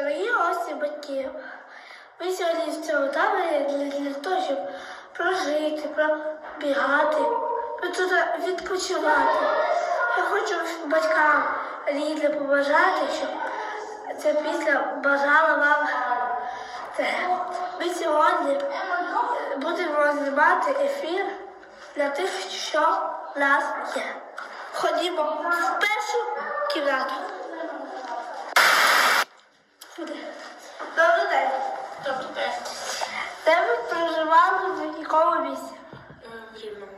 Дорогі гості батьків, ми сьогодні в цьому таборі для, того, щоб прожити, пробігати, тут відпочивати. Я хочу батькам рідне побажати, щоб ця пісня бажала вам це. Ми сьогодні будемо знімати ефір для тих, що в нас є. Ходімо в першу кімнату. Добрий день. Добрий день. Де ви проживали в якому місці? Е, В Рівному.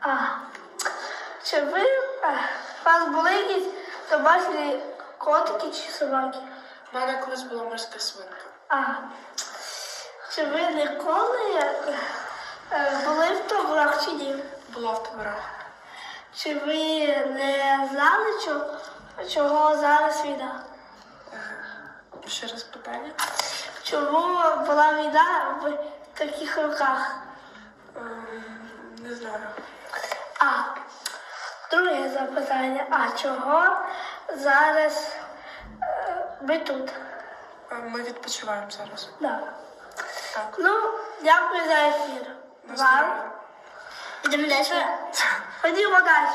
А. Чи ви е, у вас були якісь домашні котики чи собаки? У мене колись була морська свинка. А. Чи ви ніколи е, були в таборах чи ні? Була в таборах. Чи ви не знали, чого, чого зараз війна? Ще раз питання. Чому була війна в таких руках? Ем, Не знаю. А. Друге запитання. А чого зараз е, ми тут? Е, Ми відпочиваємо зараз. Да. Так. Ну, дякую за ефір. Вам. Йдемо далі. Ходімо далі.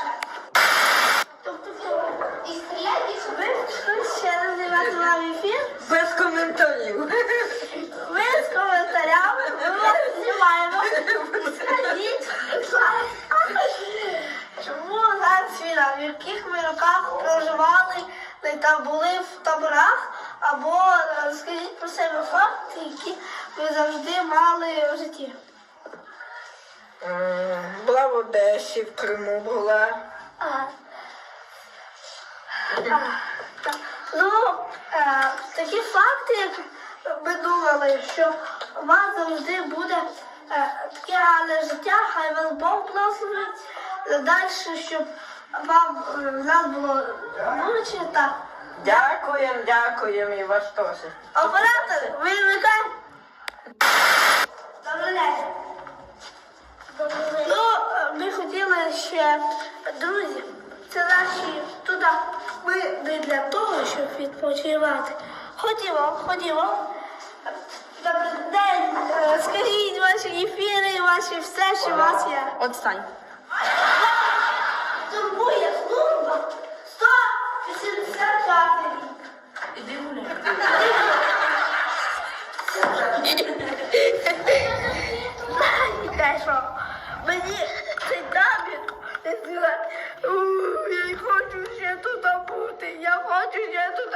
Не там були в таборах? Або е, розкажіть про себе факти, які ви завжди мали в житті. Була в Одесі, в Криму була. А. А, так. Ну, е, такі факти, як ми думали, що у вас завжди буде е, таке гарне життя, хай вас Бог благословить. Далі, щоб вам е, в нас було лучше так. Дякуємо, дякуємо і вас теж. Оператор, ви. Добрий день. Ну, е, ми хотіли ще, друзі, це наші туди. Ми не для того, щоб відпочивати. Ходімо, ходімо. Добрий день. Е, Скажіть ваші ефіри, ваші все, що у вас є. Отстань. Você sabe? O encontro o jeito da puta e a voz do jeito